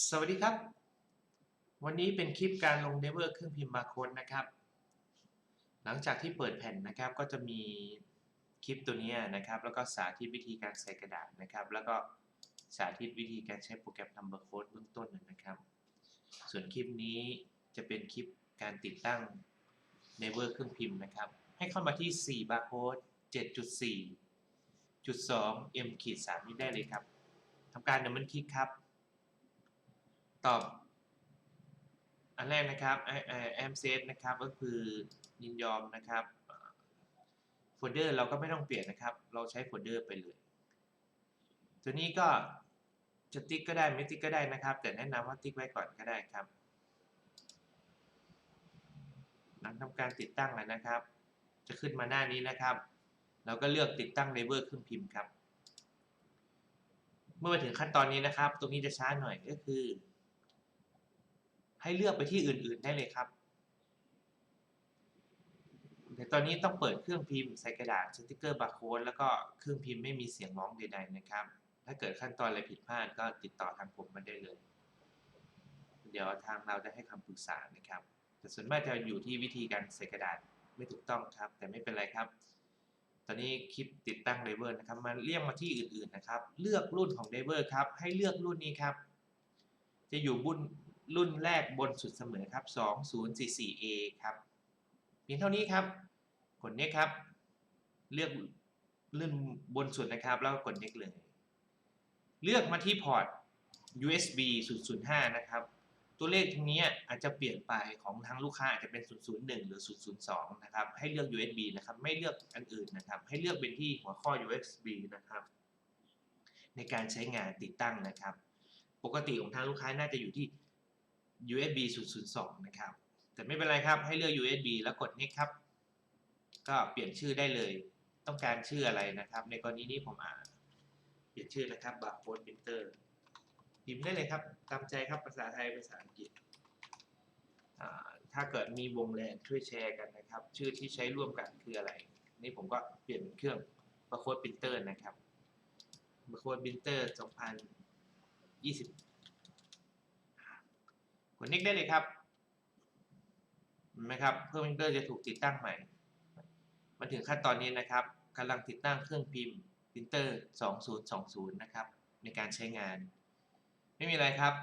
สวัสดีครับ วันนี้เป็นคลิปการลงเดเวอร์เครื่องพิมพ์บาร์โค้ดนะครับ หลังจากที่เปิดแผ่นนะครับก็จะมีคลิปตัวนี้นะครับ แล้วก็สาธิตวิธีการใส่กระดาษนะครับ แล้วก็สาธิตวิธีการใช้โปรแกรมทำบาร์โค้ดเบื้องต้นนะครับ ส่วนคลิปนี้จะเป็นคลิปการติดตั้งเดเวอร์เครื่องพิมพ์นะครับ ให้เข้ามาที่ 4 บาร์โค้ด7.4จุด2 m ขีด3นี้ได้เลยครับทำการดับเบิลคลิกครับ ตอบ อันแรกนะครับแอมเซนะครับก็คือยินยอมนะครับโฟลเดอร์เราก็ไม่ต้องเปลี่ยนนะครับ เราใช้โฟลเดอร์ไปเลย ตัวนี้ก็จะติ๊กก็ได้ไม่ติ๊กก็ได้นะครับ แต่แนะนำว่าติ๊กไว้ก่อนก็ได้ครับ หลังทำการติดตั้งแล้วนะครับ จะขึ้นมาหน้านี้นะครับ เราก็เลือกติดตั้งเลเวอร์เครื่องพิมพ์ครับ เมื่อมาถึงขั้นตอนนี้นะครับ ตรงนี้จะช้าหน่อยก็คือ ให้เลือกไปที่อื่นๆได้เลยครับแต่ตอนนี้ต้องเปิดเครื่องพิมพ์ใส่กระดาษสติกเกอร์บาร์โค้ดแล้วก็เครื่องพิมพ์ไม่มีเสียงร้องใดๆนะครับ ถ้าเกิดขั้นตอนอะไรผิดพลาดก็ติดต่อทางผมมาได้เลย เดี๋ยวทางเราจะให้คำปรึกษานะครับ แต่ส่วนมากจะอยู่ที่วิธีการใส่กระดาษไม่ถูกต้องครับ แต่ไม่เป็นไรครับ ตอนนี้คลิปติดตั้งไดเวอร์นะครับมาเรียกมาที่อื่นๆนะครับ เลือกรุ่นของไดเวอร์ครับ ให้เลือกรุ่นนี้ครับ จะอยู่บุญ รุ่นแรกบนสุดเสมอครับ 2044A ครับ เพียงเท่านี้ครับ กด next ครับ เลือกรุ่นบนสุดนะครับ แล้วกด next เลย เลือกมาที่พอร์ต USB 005 นะครับ ตัวเลขตรงนี้อาจจะเปลี่ยนไปของทางลูกค้าอาจจะเป็น 001 หรือ 002 นะครับ ให้เลือก USB นะครับ ไม่เลือกอันอื่นนะครับ ให้เลือกเป็นที่หัวข้อ USB นะครับ ในการใช้งานติดตั้งนะครับ ปกติของทางลูกค้าน่าจะอยู่ที่ USB 002 นะครับ แต่ไม่เป็นไรครับให้เลือก USB แล้วกด next ครับ ก็เปลี่ยนชื่อได้เลย ต้องการชื่ออะไรนะครับ ในกรณีนี้ผมอ่านเปลี่ยนชื่อนะครับ barcode printer พิมพ์ได้เลยครับ ตามใจครับภาษาไทยภาษาอังกฤษถ้าเกิดมีวงแรงช่วยแชร์กันนะครับ ชื่อที่ใช้ร่วมกันคืออะไร นี่ผมก็เปลี่ยนเป็นเครื่อง barcode printer นะครับ barcode printer 2020 กด next ได้เลยครับเห็นไหมครับเพื่อพิมพ์เตอร์จะถูกติดตั้งใหม่ มาถึงขั้นตอนนี้นะครับกำลังติดตั้งเครื่องพิมพ์พิมพ์เตอร์ 2020 นะครับ ในการใช้งาน ไม่มีอะไรครับ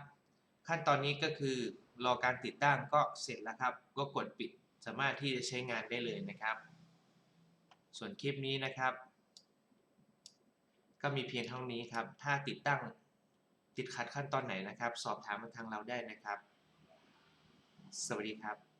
ขั้นตอนนี้ก็คือรอการติดตั้งก็เสร็จแล้วครับ ก็กดปิดสามารถที่จะใช้งานได้เลยนะครับ ส่วนคลิปนี้นะครับ ก็มีเพียงเท่านี้ครับ ถ้าติดตั้งติดขัดขั้นตอนไหนนะครับ สอบถามมาทางเราได้นะครับ สวัสดีครับ